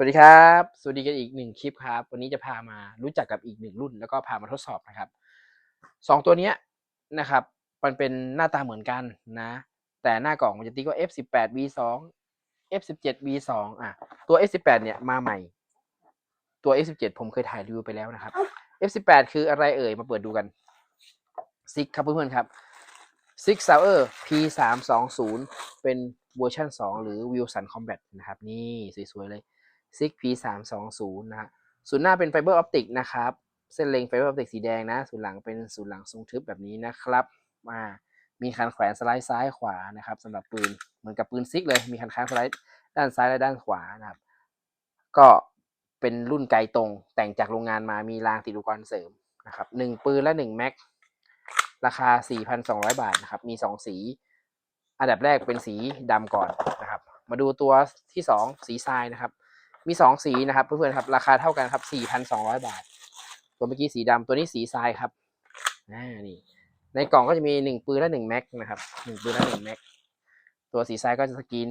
สวัสดีครับ สวัสดีกันอีกหนึ่งคลิปครับ วันนี้จะพามารู้จักกับอีกหนึ่งรุ่น แล้วก็พามาทดสอบนะครับสองตัวนี้นะครับ มันเป็นหน้าตาเหมือนกันนะ แต่หน้ากล่องมันจะติ๊กว่า F18 V2 F17 V2 อะ ตัว F18 เนี่ยมาใหม่ ตัว F17 ผมเคยถ่ายรีวิวไปแล้วนะครับ F18 คืออะไรเอ่ย มาเปิดดูกันซิกครับเพื่อนๆครับ Six Sauer P320 เป็นเวอร์ชัน2 หรือ Wilson Combat นะครับ นี่สวยๆเลย Six P320 นะฮะศูนย์หน้าเป็นไฟเบอร์ออปติกนะครับเส้นเล็งไฟเบอร์ออปติกสีแดงนะศูนย์หลังเป็นศูนย์หลังทรงทึบแบบนี้นะครับมามีคันแขวนสไลด์ซ้ายขวานะครับสำหรับปืนเหมือนกับปืนซิกเลยมีคันค้างสไลด์ด้านซ้ายและด้านขวานะครับ ก็เป็นรุ่นไกลตรงแต่งจากโรงงานมามีรางติดอุปกรณ์เสริมนะครับหนึ่งปืนและหนึ่งแม็กราคา 4,200 บาทนะครับ มี 2 สี อันดับแรกเป็นสีดำก่อนนะครับ มาดูตัวที่ 2 สีทรายนะครับ มี2สีนะครับเพื่อนๆครับราคาเท่ากันครับ4,200บาท ตัวเมื่อกี้สีดำตัวนี้สีทรายครับอ่านี่ในกล่องก็จะมี1ปืนและ1แม็กนะครับ1ปืนและ1แม็กตัวสีทรายก็จะสกรีน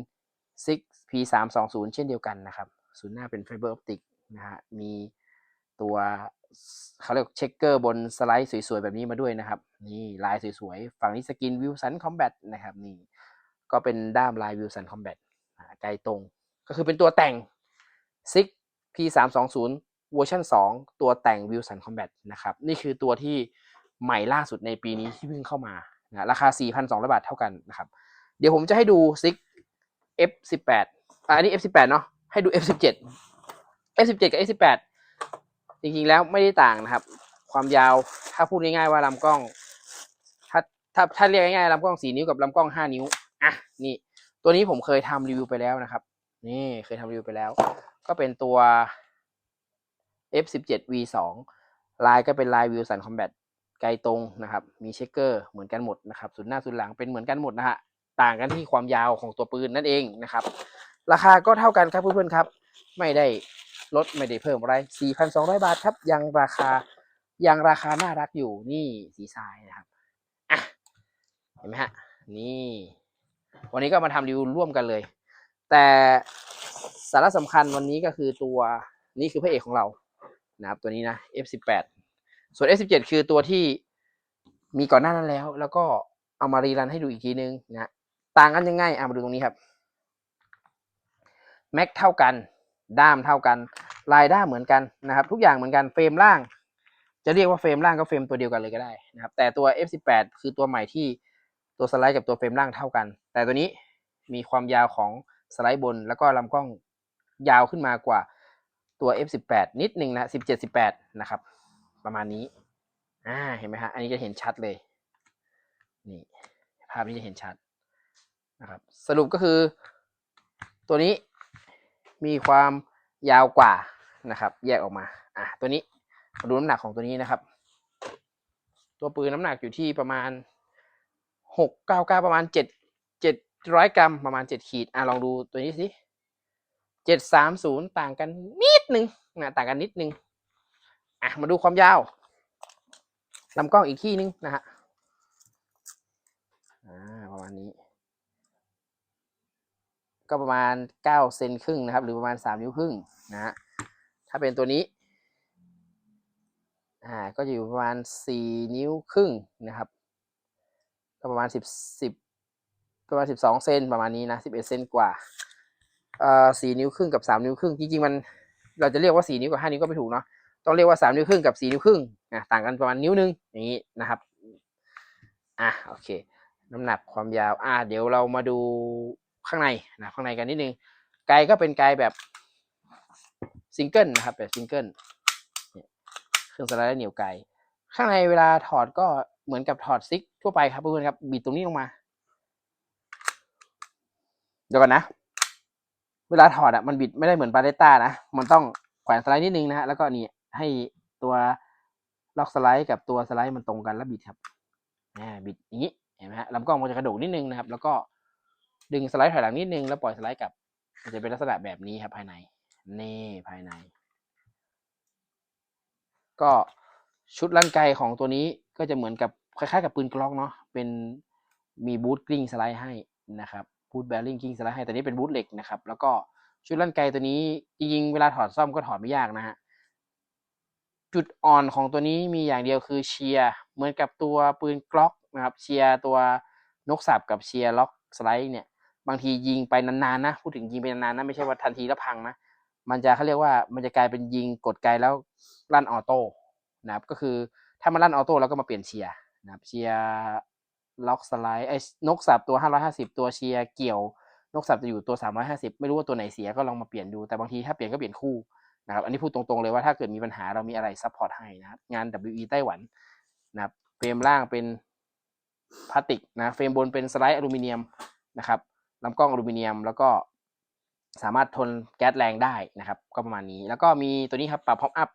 6P320 เช่นเดียวกันนะครับศูนย์หน้าเป็นไฟเบอร์ออปติกนะฮะมีตัวเขาเรียกเช็คเกอร์บนสไลด์สวยๆ แบบนี้มาด้วยนะครับ นี่ลายสวยๆ ฝั่งนี้สกินวิวสันคอมแบทนะครับนี่ก็เป็นด้ามลายวิวสันคอมแบทไกลตรง ก็คือเป็นตัวแต่ง Six P320 เวอร์ชัน2ตัวแต่งวิวสันคอมแบทนะครับนี่คือตัวที่ใหม่ล่าสุดในปีนี้ที่เพิ่งเข้ามานะราคา 4,200 บาทเท่ากันนะครับเดี๋ยวผมจะให้ดู Six F18 อันนี้ F18 เนาะให้ดู F17 F17 กับ F18 จริงๆแล้วไม่ได้ต่างนะครับ ความยาวถ้าพูดง่ายๆว่าลำกล้อง ถ้าถ้าถ้าเรียกง่ายๆลำกล้องสี่นิ้วกับลำกล้องห้านิ้วอะนี่ตัวนี้ผมเคยทำรีวิวไปแล้วนะครับ นี่เคยทำรีวิวไปแล้ว ก็เป็นตัว F17 V2 ลายก็เป็นลายวิวสันคอมแบทไกลตรงนะครับ มีเช็คเกอร์เหมือนกันหมดนะครับศูนย์หน้าศูนย์หลังเป็นเหมือนกันหมดนะฮะต่างกันที่ความยาวของตัวปืนนั่นเองนะครับ ราคาก็เท่ากันครับเพื่อนๆครับ ไม่ได้ลดไม่ได้เพิ่มอะไร 4,200 บาทครับ ยังราคายังราคาน่ารักอยู่นี่สีทรายนะครับอะเห็นไหมฮะนี่ วันนี้ก็มาทำรีวิวร่วมกันเลย แต่สาระสำคัญวันนี้ก็คือตัวนี้คือพระเอกของเรานะครับตัวนี้นะ F18 ส่วน F17 คือตัวที่มีก่อนหน้านั้นแล้ว แล้วก็เอามารีรันให้ดูอีกทีนึงนะต่างกันยังไงอะมาดูตรงนี้ครับแม็กเท่ากัน ด้ามเท่ากัน ลายด้ามเหมือนกันนะครับ ทุกอย่างเหมือนกันเฟรมล่าง จะเรียกว่าเฟรมล่างก็เฟรมตัวเดียวกันเลยก็ได้นะครับ แต่ตัว F18 คือตัวใหม่ที่ตัวสไลด์กับตัวเฟรมล่างเท่ากัน แต่ตัวนี้มีความยาวของ สไลด์บน แล้วก็ลำกล้องยาวขึ้นมากว่าตัว F18 นิดหนึ่งนะ17 18 นะครับ ประมาณนี้อ่าเห็นไหมฮะอันนี้จะเห็นชัดเลยนี่ภาพนี้จะเห็นชัดนะครับสรุปก็คือ ตัวนี้มีความยาวกว่านะครับ แยกออกมาอะตัวนี้มาดูน้ำหนักของตัวนี้นะครับ ตัวปืนน้ำหนักอยู่ที่ประมาณหกเก้าเก้าประมาณเจ็ดเจ็ด ร้อยกรัมประมาณเจ็ดขีด อะลองดูตัวนี้สิเจ็ดสามศูนย์ต่างกันนิดนึงนะต่างกันนิดนึง อะมาดูความยาวลำกล้องอีกที่นึงนะฮะอ่าประมาณนี้ ก็ประมาณเก้าเซนครึ่งนะครับ หรือประมาณสามนิ้วครึ่งนะฮะถ้าเป็นตัวนี้อ่าก็จะอยู่ประมาณสี่นิ้วครึ่งนะครับ ก็ประมาณสิบสิบ ประมาณสิบสองเซนประมาณนี้นะสิบเอ็ดเซนกว่าเอ่อสี่นิ้วครึ่งกับสามนิ้วครึ่งจริงๆมัน เราจะเรียกว่าสี่นิ้วกับห้านิ้วก็ไม่ถูกเนาะต้องเรียกว่าสามนิ้วครึ่งกับสี่นิ้วครึ่งอะต่างกันประมาณนิ้วนึงอย่างนี้นะครับอะโอเค น้ำหนักความยาวอ่าเดี๋ยวเรามาดูข้างในนะข้างในกันนิดนึงไกลก็เป็นไกลแบบซิงเกิลนะครับแบบซิงเกิลเครื่องสไลด์เหนียวไกลข้างในเวลาถอดก็เหมือนกับถอดซิกทั่วไปครับเพื่อนๆครับบิดตรงนี้ลงมา เดี๋ยวก่อนนะ เวลาถอดอะมันบิดไม่ได้เหมือนบาเลต้านะ มันต้องแขวนสไลด์นิดนึงนะฮะ แล้วก็นี่ให้ตัวล็อกสไลด์กับตัวสไลด์มันตรงกันแล้วบิดครับอ่าบิดอย่างนี้ เห็นไหมฮะลำกล้องมันจะกระโดดนิดนึงนะครับ แล้วก็ดึงสไลด์ถอยหลังนิดนึง แล้วปล่อยสไลด์กลับ มันจะเป็นลักษณะแบบนี้ครับภายใน นี่ภายใน ก็ชุดลั่นไกของตัวนี้ก็จะเหมือนกับคล้ายๆ กับปืนกล็อกเนาะ เป็นมีบูทกลิ้งสไลด์ให้นะครับ บูทแบริ่งกิ้งสไลด์ให้แต่นี้เป็นบูทเหล็กนะครับ แล้วก็ชุดลั่นไกตัวนี้จริงๆเวลาถอดซ่อมก็ถอดไม่ยากนะฮะจุดอ่อนของตัวนี้มีอย่างเดียวคือเชียร์เหมือนกับตัวปืนกล็อกนะครับเชียร์ตัวนกสับกับเชียร์ล็อกสไลด์เนี่ยบางทียิงไปนานๆนะพูดถึงยิงไปนานๆนะไม่ใช่ว่าทันทีแล้วพังนะมันจะเขาเรียกว่ามันจะกลายเป็นยิงกดไกลแล้วลั่นออโต้นะครับก็คือถ้ามันลั่นออโต้แล้วก็มาเปลี่ยนเชียร์นะครับเชียร์ ล็อกสไลด์ไอ้นกสับตัว 550 ตัวเชียร์เกี่ยวนกสับจะอยู่ตัว 350 ไม่รู้ว่าตัวไหนเสียก็ลองมาเปลี่ยนดูแต่บางทีถ้าเปลี่ยนก็เปลี่ยนคู่นะครับอันนี้พูดตรงๆเลยว่าถ้าเกิดมีปัญหาเรามีอะไรซัพพอร์ตให้นะงาน WE ไต้หวันนะครับเฟรมล่างเป็นพลาสติกนะเฟรมบนเป็นสไลด์อลูมิเนียมนะครับลำกล้องอลูมิเนียมแล้วก็สามารถทนแก๊สแรงได้นะครับ ก็ประมาณนี้ แล้วก็มีตัวนี้ครับปรับพ็อปอัพ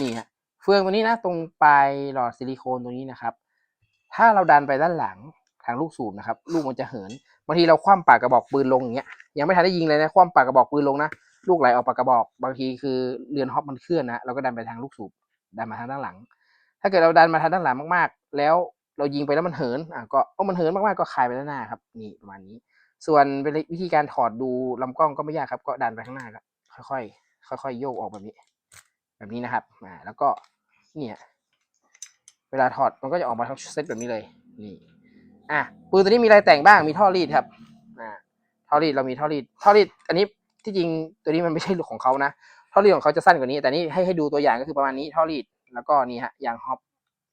นี่ฮะเฟืองตัวนี้นะตรงปลายหลอดซิลิโคนตัวนี้นะครับ ถ้าเราดันไปด้านหลังทางลูกสูบนะครับลูกมันจะเหินบางทีเราคว่ำปากกระบอกปืนลงอย่างเงี้ยยังไม่ทันได้ยิงเลยนะคว่ำปากกระบอกปืนลงนะลูกไหลออกปากกระบอก บางทีคือเรือนฮอปมันเคลื่อนนะเราก็ดันไปทางลูกสูบดันมาทางด้านหลัง ถ้าเกิดเราดันมาทางด้านหลังมากๆ แล้วเรายิงไปแล้วมันเหินอะก็โอ้มันเหินมากๆก็คลายไปด้านหน้าครับนี่ประมาณนี้ ส่วนวิธีการถอดดูลำกล้องก็ไม่ยากครับ ก็ดันไปข้างหน้าครับค่อยๆค่อยๆโยกออกแบบนี้ แบบนี้นะครับอ่าแล้วก็เนี่ย เวลาถอดมันก็จะออกมาทั้งเซตแบบนี้เลย นี่ อะ ปืนตัวนี้มีอะไรแต่งบ้าง มีท่อรีดครับ อ่า ท่อรีดเรามีท่อรีด ท่อรีด อันนี้ที่จริงตัวนี้มันไม่ใช่ลูกของเขานะ ท่อรีดของเขาจะสั้นกว่านี้ แต่นี่ให้ให้ดูตัวอย่างก็คือประมาณนี้ ท่อรีด แล้วก็นี่ฮะ ยางฮอป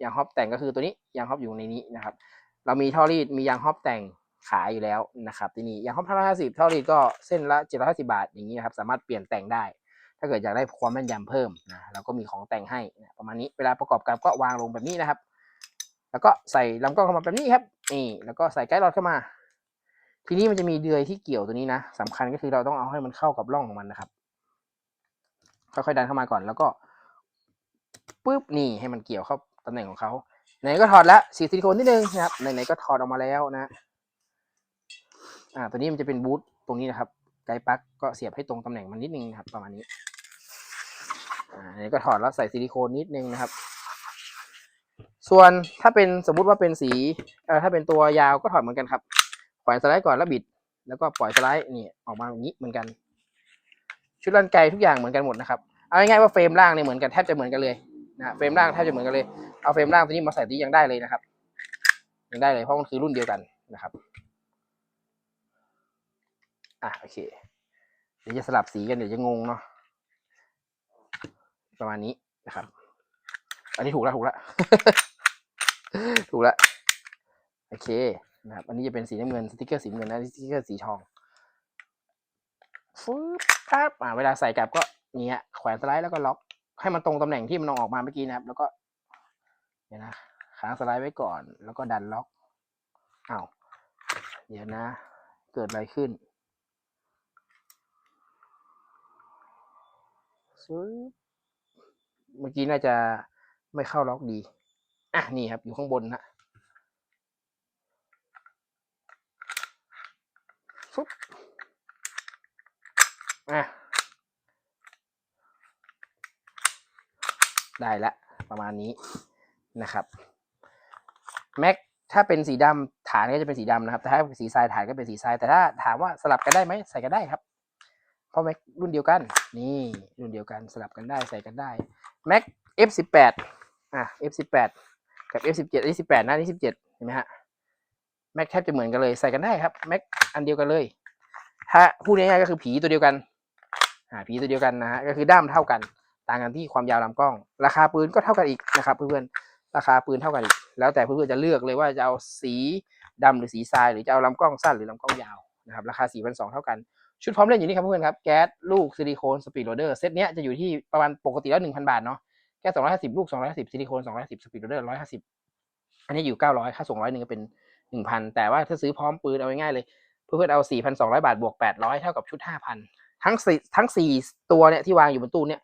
ยางฮอปแต่งก็คือตัวนี้ ยางฮอปอยู่ในนี้นะครับ เรามีท่อรีด มียางฮอปแต่งขายอยู่แล้วนะครับที่นี่ ยางฮอปห้าร้อยห้าสิบท่อรีดก็เส้นละเจ็ดร้อยห้าสิบาทอย่างนี้นะครับ สามารถเปลี่ยนแต่งได้ ถ้าเกิดอยากได้ความแม่นยำเพิ่มนะเราก็มีของแต่งให้นะประมาณนี้เวลาประกอบกันก็วางลงแบบนี้นะครับ แล้วก็ใส่ลำกล้องเข้ามาแบบนี้ครับนี่แล้วก็ใส่ไกด์รอดเข้ามา ทีนี้มันจะมีเดือยที่เกี่ยวตัวนี้นะสำคัญก็คือเราต้องเอาให้มันเข้ากับร่องของมันนะครับ ค่อยๆดันเข้ามาก่อน แล้วก็ปุ๊บนี่ให้มันเกี่ยวเข้าตำแหน่งของเขาไหนก็ถอดแล้วสีซิลิโคนนิดนึงนะครับไหนๆก็ถอดออกมาแล้วนะอ่าตัวนี้มันจะเป็นบูทตรงนี้นะครับไกด์ปลั๊กก็เสียบให้ตรงตำแหน่งมันนิดนึงนะครับ ประมาณนี้ อ่าไหนก็ถอดแล้วใส่ซิลิโคนนิดนึงนะครับ ส่วนถ้าเป็นสมมุติว่าเป็นสีเอ่อถ้าเป็นตัวยาวก็ถอดเหมือนกันครับปล่อยสไลด์ก่อนแล้วบิด แล้วก็ปล่อยสไลด์นี่ออกมาอย่างนี้เหมือนกัน ชุดลันไกทุกอย่างเหมือนกันหมดนะครับเอาง่ายๆว่าเฟรมล่างเนี่ยเหมือนกันแทบจะเหมือนกันเลยนะเฟรมล่างแทบจะเหมือนกันเลยเอาเฟรมล่างตัวนี้มาใส่ที่ยังได้เลยนะครับยังได้เลยเพราะมันคือรุ่นเดียวกันนะครับอะโอเคเดี๋ยวจะสลับสีกันเดี๋ยวจะงงเนาะ ประมาณนี้นะครับ อันนี้ถูกแล้วถูกแล้ว ถูกแล้วโอเคนะครับ อันนี้จะเป็นสีน้ำเงินสติกเกอร์สีน้ำเงินนะสติกเกอร์สีทองฟึบปั๊บอ่าเวลาใส่กลับก็เนี้ยแขวนสไลด์แล้วก็ล็อก ให้มันตรงตำแหน่งที่มันเอาออกมาเมื่อกี้นะครับ แล้วก็เดี๋ยวนะค้างสไลด์ไว้ก่อน แล้วก็ดันล็อกอ้าวเดี๋ยวนะ เกิดอะไรขึ้นฟึบ เมื่อกี้น่าจะไม่เข้าล็อกดี อะ นี่ครับ อยู่ข้างบนนะฟุ๊บอะ ได้ละ ประมาณนี้นะครับแม็กถ้าเป็นสีดำฐานก็จะเป็นสีดำนะครับ แต่ถ้าสีทรายฐานก็เป็นสีทราย แต่ถ้าถามว่าสลับกันได้ไหมใส่กันได้ครับ เพราะแม็กรุ่นเดียวกัน นี่รุ่นเดียวกันสลับกันได้ใส่กันได้ แม็ก F18 อะ F18 กับ F17 อันนี้18นะอันนี้17เห็นไหมฮะแม็กแทบจะเหมือนกันเลยใส่กันได้ครับแม็กอันเดียวกันเลย ถ้าพูดง่ายๆก็คือผีตัวเดียวกันอ่าผีตัวเดียวกันนะฮะก็คือด้ามเท่ากัน ต่างกันที่ความยาวลำกล้อง ราคาปืนก็เท่ากันอีกนะครับเพื่อนๆราคาปืนเท่ากันอีก แล้วแต่เพื่อนๆจะเลือกเลยว่าจะเอาสีดำหรือสีทรายหรือจะเอาลำกล้องสั้นหรือลำกล้องยาวนะครับราคา4 2 0 0เท่ากัน ชุดพร้อมเล่นอยู่นี่ครับเพื่อนๆครับ แก๊สลูกซิลิโคนสปีดโรเดอร์เซตเนี้ยจะอยู่ที่ประมาณปกติแล้ว1,000บาทเนาะแก๊ส250ลูก250ซิลิโคน250สปีดโรเดอร์150อันนี้อยู่900ค่าส่งร้อยหนึ่งก็เป็น1,000แต่ว่าถ้าซื้อพร้อมปืนเอาง่ายๆเลย เพื่อนๆเอา4,200บาทบวก800เท่ากับชุด5,000ทั้งสี่ทั้งสี่ตัวเนี่ยที่วางอยู่บนตู้เนี่ย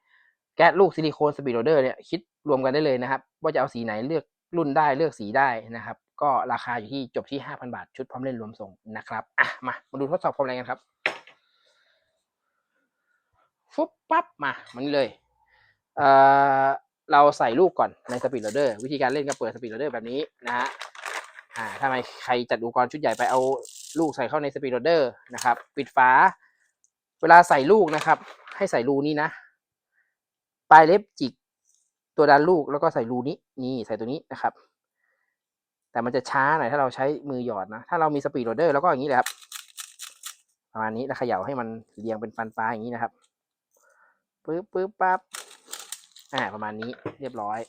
แก๊สลูกซิลิโคนสปีดโรเดอร์เนี่ยคิดรวมกันได้เลยนะครับว่าจะเอาสีไหนเลือกรุ่นได้เลือกสีได้นะครับ ก็ราคาอยู่ที่จบที่ 5,000 บาท ชุดพร้อมเล่นรวมส่งนะครับอะมามาดูทดสอบความแรงกันครับ ฟุบปั๊บมามันนี่เลยเอ่อเราใส่ลูกก่อนในสปีดโรเดอร์วิธีการเล่นก็เปิดสปีดโรเดอร์แบบนี้นะฮะอ่าถ้าไม่ใครจัดอุปกรณ์ชุดใหญ่ไปเอาลูกใส่เข้าในสปีดโรเดอร์นะครับ ปิดฝา เวลาใส่ลูกนะครับ ให้ใส่รูนี้นะปลายเล็บจิกตัวดันลูกแล้วก็ใส่รูนี้นี่ใส่ตัวนี้นะครับ แต่มันจะช้าหน่อยถ้าเราใช้มือหยอดนะ ถ้าเรามีสปีดโรเดอร์แล้วก็อย่างนี้แหละครับประมาณนี้แล้วเขย่าให้มันเรียงเป็นฟันปลาอย่างนี้นะครับ ปึ๊บปึ๊บปั๊บอ่า ประมาณนี้เรียบร้อย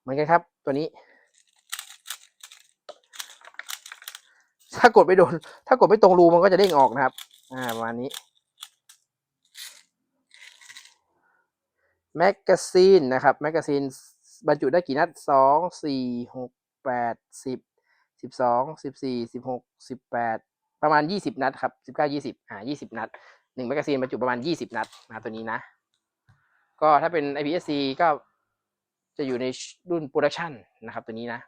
เหมือนกันครับ ตัวนี้ ถ้ากดไม่โดน ถ้ากดไม่ตรงรูมันก็จะเด้งออกนะครับ อ่า ประมาณนี้แมกกาซีนนะครับแมกกาซีนบรรจุได้กี่นัดสองสี่หกแปดสิบสิบสองสิบสี่สิบหกสิบแปดประมาณยี่สิบนัดครับสิบเก้ายี่สิบอ่ายี่สิบนัด หนึ่งแมกกาซีนบรรจุประมาณยี่สิบนัดนะตัวนี้นะ ก็ถ้าเป็น IPSC ก็จะอยู่ในรุ่นโปรดักชันนะครับตัวนี้นะ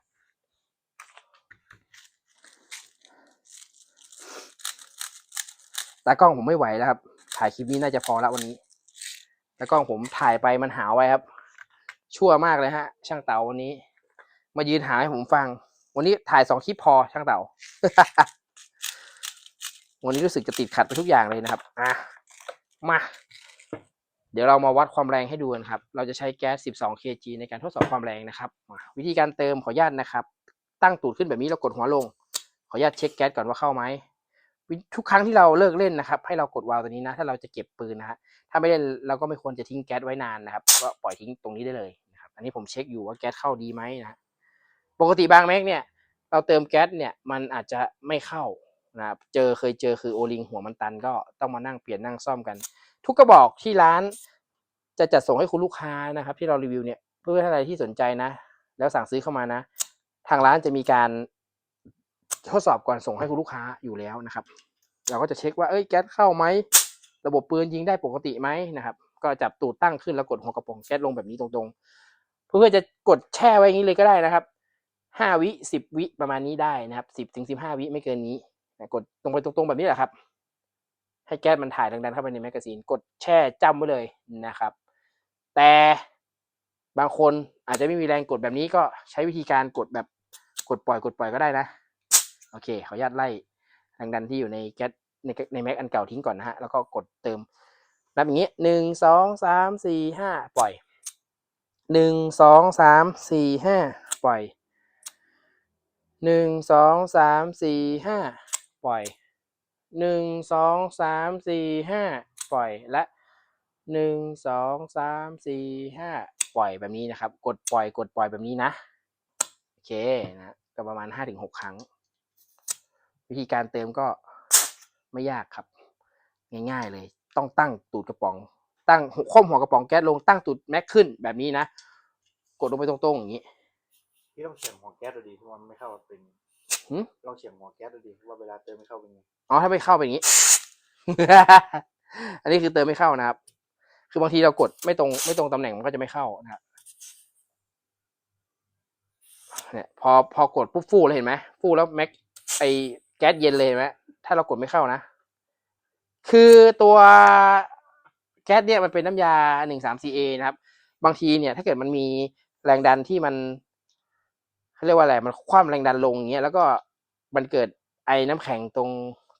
ตากล้องผมไม่ไหวแล้วครับ ถ่ายคลิปนี้น่าจะพอแล้ววันนี้ตากล้องผมถ่ายไปมันหาวไว้ครับ ชั่วมากเลยฮะ ช่างเต๋าวันนี้ มายืนหาให้ผมฟัง วันนี้ถ่ายสองคลิปพอช่างเต๋า วันนี้รู้สึกจะติดขัดไปทุกอย่างเลยนะครับอะมา เดี๋ยวเรามาวัดความแรงให้ดูกันครับ เราจะใช้แก๊ส 12 kg ในการทดสอบความแรงนะครับ วิธีการเติมขออนุญาตนะครับ ตั้งตูดขึ้นแบบนี้เรากดหัวลง ขออนุญาตเช็คแก๊สก่อนว่าเข้าไหมทุกครั้งที่เราเลิกเล่นนะครับ ให้เรากดวาล์วตัวนี้นะ ถ้าเราจะเก็บปืนนะฮะถ้าไม่เล่นเราก็ไม่ควรจะทิ้งแก๊สไว้นานนะครับ ก็ปล่อยทิ้งตรงนี้ได้เลยนะครับ อันนี้ผมเช็คอยู่ว่าแก๊สเข้าดีไหมนะฮะปกติบางแม็กเนี่ย เราเติมแก๊สเนี่ยมันอาจจะไม่เข้า นะครับเจอเคยเจอคือโอลิงหัวมันตันก็ต้องมานั่งเปลี่ยนนั่งซ่อมกัน ทุกกระบอกที่ร้าน จะจัดส่งให้คุณลูกค้านะครับ ที่เรารีวิวเนี่ยเพื่ออะไรที่สนใจนะ แล้วสั่งซื้อเข้ามานะ ทางร้านจะมีการทดสอบก่อนส่งให้คุณลูกค้าอยู่แล้วนะครับ เราก็จะเช็คว่าเอ้ยแก๊สเข้าไหมระบบปืนยิงได้ปกติไหมนะครับ ก็จับตูดตั้งขึ้นแล้วกดหัวกระป๋องแก๊สลงแบบนี้ตรงๆ เพื่อจะกดแช่ไว้อย่างนี้เลยก็ได้นะครับห้าวิสิบวิประมาณนี้ได้นะครับสิบถึงสิบห้าวิไม่เกินนี้ กดตรงไปตรงๆแบบนี้แหละครับ ให้แก๊สมันถ่ายดังๆเข้าไปในแมกกาซีน กดแช่จ้ำไว้เลยนะครับ แต่บางคนอาจจะไม่มีแรงกดแบบนี้ก็ใช้วิธีการกดแบบกดปล่อยกดปล่อยก็ได้นะ โอเคขออนุญาตไล่แรงดันที่อยู่ในแก๊สในในแม็กอันเก่าทิ้งก่อนนะฮะ แล้วก็กดเติมนับอย่างนี้หนึ่งสองสามสี่ห้าปล่อยหนึ่งสองสามสี่ห้าปล่อยหนึ่งสองสามสี่ห้า ปล่อยหนึ่งสองสามสี่ห้าปล่อยและหนึ่งสองสามสี่ห้าปล่อยแบบนี้นะครับ กดปล่อยกดปล่อยแบบนี้นะโอเคนะก็ประมาณห้าถึงหกครั้ง วิธีการเติมก็ไม่ยากครับ ง่ายๆเลย ต้องตั้งตูดกระป๋อง ตั้งคว่ำหัวกระป๋องแก๊สลงตั้งตูดแม็กขึ้นแบบนี้นะ กดลงไปตรงๆอย่างนี้ พี่ต้องเฉียงหัวแก๊สดูดีที่มันไม่เข้าเป็น หืมลองเฉียงหัวแก๊สดูดีว่าเวลาเติมไม่เข้าเป็นไงอ๋อถ้าไม่เข้าเป็นอย่างนี้ อันนี้คือเติมไม่เข้านะครับ คือบางทีเรากดไม่ตรงไม่ตรงตำแหน่งมันก็จะไม่เข้านะครับเนี่ยพอพอกดปุ๊บฟูแล้วเห็นไหมฟูแล้วแม็กไอแก๊สเย็นเลยเห็นไหมถ้าเรากดไม่เข้านะ คือตัวแก๊สเนี่ยมันเป็นน้ำยาหนึ่งสามซีเอนะครับ บางทีเนี่ยถ้าเกิดมันมีแรงดันที่มัน เขาเรียกว่าอะไรมันคว่ำแรงดันลงอย่างเงี้ยแล้วก็มันเกิดไอ้น้ำแข็งตรง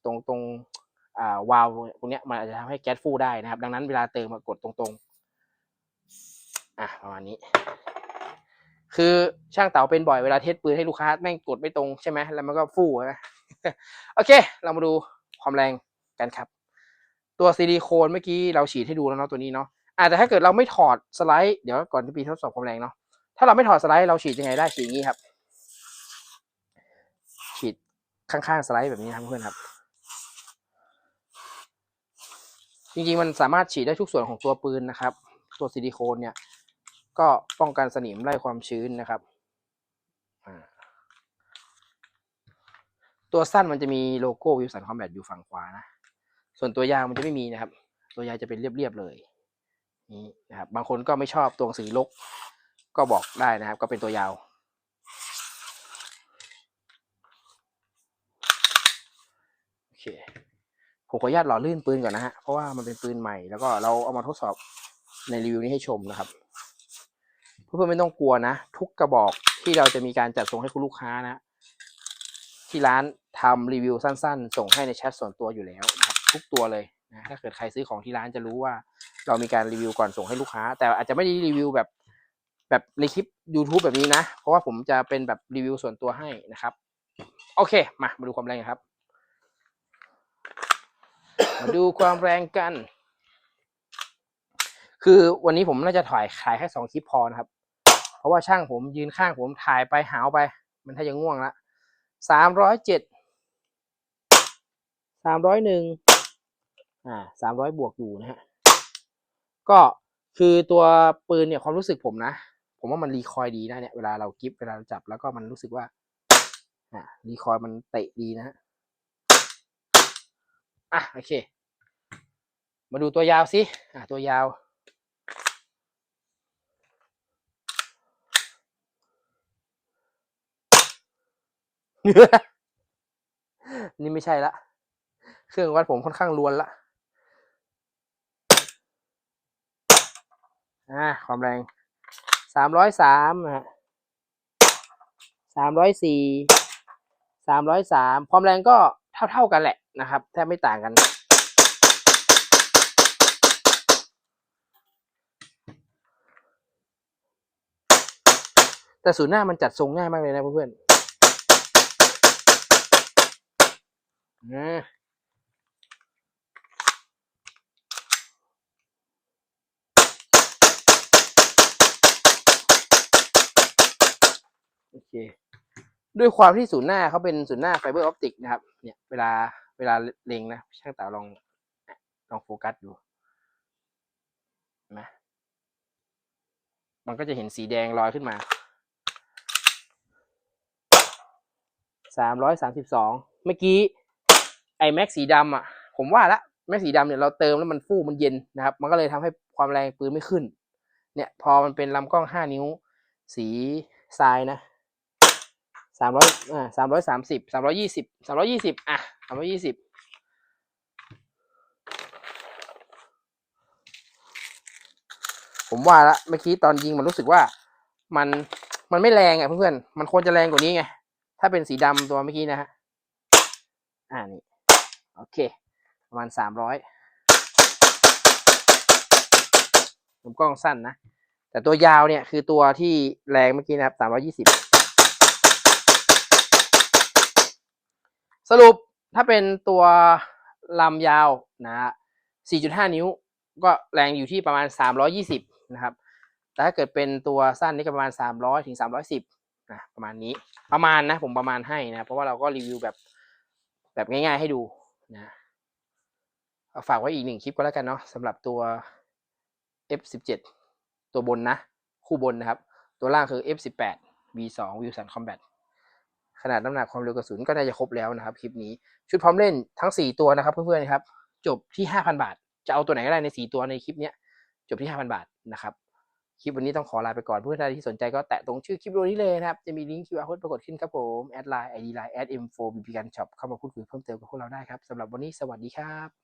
ตรงตรงอ่าวาล์วตรงเนี้ยมันอาจจะทำให้แก๊สฟูได้นะครับ ดังนั้นเวลาเติมมากดตรงๆอะประมาณนี้ คือช่างเต๋าเป็นบ่อยเวลาเทสปืนให้ลูกค้าแม่งกดไม่ตรงใช่ไหมแล้วมันก็ฟูใช่ไหมโอเค เรามาดูความแรงกันครับ ตัวซิลิโคนเมื่อกี้เราฉีดให้ดูแล้วเนาะตัวนี้เนาะอาจจะแต่ถ้าเกิดเราไม่ถอดสไลด์เดี๋ยวก่อนที่ปีทดสอบความแรงเนาะ ถ้าเราไม่ถอดสไลด์เราฉีดยังไงได้ฉีดอย่างนี้ครับ ฉีดข้างๆสไลด์แบบนี้ครับเพื่อนครับ จริงๆมันสามารถฉีดได้ทุกส่วนของตัวปืนนะครับ ตัวซิลิโคนเนี่ยก็ป้องกันสนิมไล่ความชื้นนะครับ ตัวสั้นมันจะมีโลโก้วิวสันคอมแบทอยู่ฝั่งขวานะ ส่วนตัวยาวมันจะไม่มีนะครับ ตัวยาวจะเป็นเรียบๆเลยนี่นะครับ บางคนก็ไม่ชอบตัวหนังสือลก ก็บอกได้นะครับ ก็เป็นตัวยาว โอเค ผมขออนุญาตหล่อลื่นปืนก่อนนะฮะ เพราะว่ามันเป็นปืนใหม่แล้วก็เราเอามาทดสอบในรีวิวนี้ให้ชมนะครับ เพื่อนๆไม่ต้องกลัวนะ ทุกกระบอกที่เราจะมีการจัดส่งให้คุณลูกค้านะ ที่ร้านทำรีวิวสั้น ๆ ส่งให้ในแชทส่วนตัวอยู่แล้วนะครับทุกตัวเลยนะถ้าเกิดใครซื้อของที่ร้านจะรู้ว่า เรามีการรีวิวก่อนส่งให้ลูกค้า แต่อาจจะไม่ได้รีวิวแบบ แบบในคลิป YouTube แบบนี้นะ เพราะว่าผมจะเป็นแบบรีวิวส่วนตัวให้นะครับ โอเค มามาดูความแรงครับ มาดูความแรงกัน คือวันนี้ผมน่าจะถ่ายขายแค่สองคลิปพอนะครับ เพราะว่าช่างผมยืนข้างผมถ่ายไปหาวไป มันถ้ายังง่วงละสามร้อยเจ็ดสามร้อยหนึ่งอ่าสามร้อยบวกอยู่นะฮะก็คือตัวปืนเนี่ยความรู้สึกผมนะ ผมว่ามันรีคอยดีนะเนี่ยเวลาเรากิฟเวลาเราจับแล้วก็มันรู้สึกว่าอ่ารีคอยมันเตะดีนะฮะอะโอเค มาดูตัวยาวสิอะตัวยาวนี่ไม่ใช่ละ เครื่องวัดผมค่อนข้างลวนละอ่าความแรง สามร้อยสามฮะสามร้อยสี่สามร้อยสามความแรงก็เท่าเท่าๆกันแหละนะครับ แทบไม่ต่างกัน แต่ศูนย์หน้ามันจัดทรงง่ายมากเลยนะเพื่อนๆอ่าโอเค ด้วยความที่ศูนย์หน้าเขาเป็นศูนย์หน้าไฟเบอร์ออปติกนะครับ เนี่ยเวลาเวลาเล็งนะ ช่างตาลองลองโฟกัสดูเห็นไหมมันก็จะเห็นสีแดงลอยขึ้นมาสามร้อยสามสิบสองเมื่อกี้ไอแม็กสีดำอะ ผมว่าละแม็กสีดำเนี่ยเราเติมแล้วมันฟูมันเย็นนะครับ มันก็เลยทำให้ความแรงปืนไม่ขึ้น เนี่ย พอมันเป็นลำกล้องห้านิ้ว สีทรายนะ สามร้อยอ่าสามร้อยสามสิบสามร้อยี่สิบสามร้อยี่สิบอะสามร้อยี่สิบผมว่าละเมื่อกี้ตอนยิงมันรู้สึกว่ามันมันไม่แรงอะเพื่อนๆมันควรจะแรงกว่านี้ไง ถ้าเป็นสีดำตัวเมื่อกี้นะฮะอ่านี่โอเค ประมาณสามร้อยผมกล้องสั้นนะ แต่ตัวยาวเนี่ยคือตัวที่แรงเมื่อกี้นะครับสามร้อยี่สิบ สรุปถ้าเป็นตัวลำยาวนะฮะ4.5 นิ้ว ก็แรงอยู่ที่ประมาณ 320 นะครับ แต่ถ้าเกิดเป็นตัวสั้นนี่ก็ประมาณ 300 ถึง 310 นะ ประมาณนี้ ประมาณนะ ผมประมาณให้นะ เพราะว่าเราก็รีวิวแบบแบบง่ายๆให้ดูนะาฝากไว้อีกหนึ่งคลิปก็แล้วกันเนาะสำหรับตัว F17 ตัวบนนะ คู่บนนะครับ ตัวล่างคือ F18 V2 Wilson Combat ขนาดน้ำหนักความเร็วกระสุนก็น่าจะครบแล้วนะครับคลิปนี้ชุดพร้อมเล่นทั้ง 4 ตัวนะครับเพื่อนๆครับจบที่ 5,000 บาท จะเอาตัวไหนก็ได้ใน 4 ตัวในคลิปนี้จบที่ 5,000 บาทนะครับคลิปวันนี้ต้องขอลาไปก่อนเพื่อนๆที่สนใจก็แตะตรงชื่อคลิปวิดีโอนี้เลยนะครับ จะมีลิงก์ QR code ปรากฏขึ้นครับผมแอดไลน์ไอดีไลน์แอด M4 BB กันช็อปเข้ามาพูดคุยเพิ่มเติมกับพวกเราได้ครับสำหรับวันนี้สวัสดีครับ